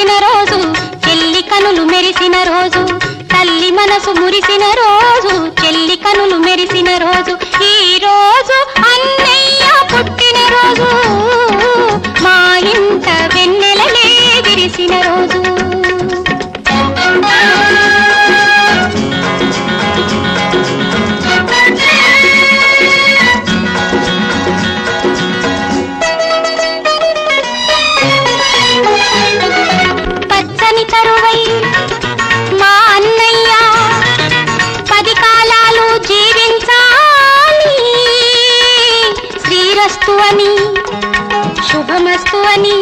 మనసు మురిసిన రోజు చెల్లి కనులు మెరిసిన రోజు తల్లి మనసు మురిసిన రోజు చెల్లి కనులు మెరిసిన రోజు ఈ రోజు శుభమస్తు అని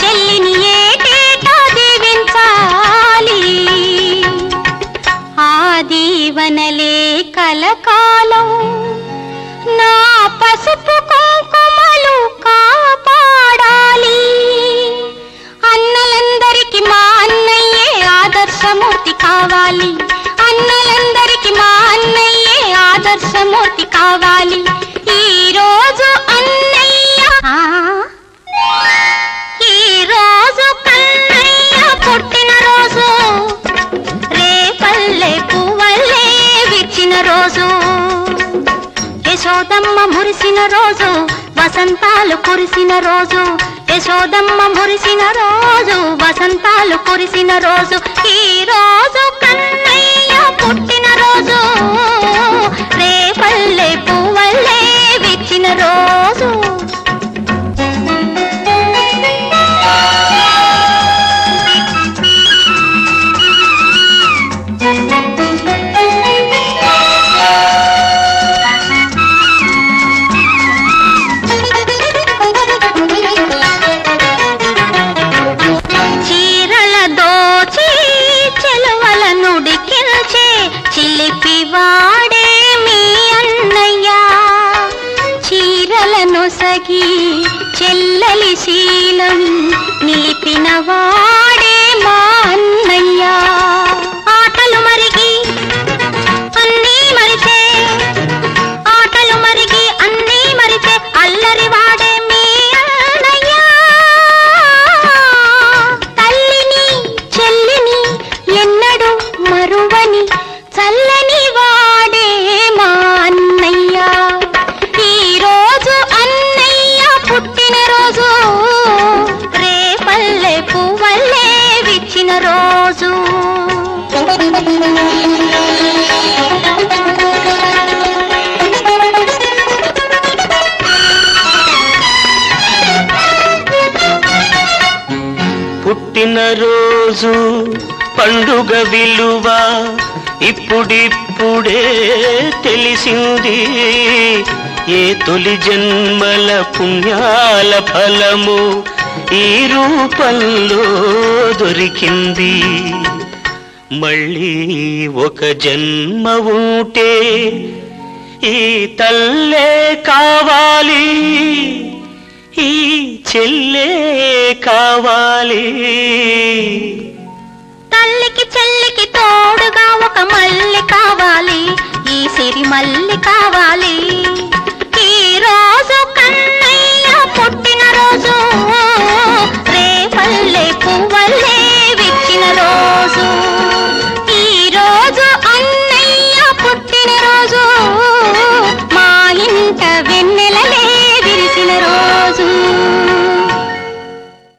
చెల్లిని ఏటేటా దీవించాలి. ఆ దీవనలే కలకాలం నా పసుపు కుంకుమలు కాపాడాలి. అన్నలందరికి మా అన్నయ్యే ఆదర్శమూర్తి కావాలి. అన్నలందరికి మా అన్నయ్యే ఆదర్శమూర్తి కావాలి. మురిసిన రోజు వసంతాలు కురిసిన రోజు యశోదమ్మ మురిసిన రోజు వసంతాలు కురిసిన రోజు ఈ రోజు చిలిపి మీ అన్నయ్య. చీరలను సగి చెల్లలి శీలం పుట్టినరోజు పండుగ విలువ ఇప్పుడిప్పుడే తెలిసింది. ఏ తొలి జన్మల పుణ్యాల ఫలము ఈ రూపంలో దొరికింది. మళ్ళీ ఒక జన్మ ఉంటే ఈ తల్లే కావాలి. ఈ చెల్లే కావాలి. తల్లికి చెల్లికి తోడుగా ఒక మల్లి కావాలి. ఈ సిరి మల్లి కావాలి.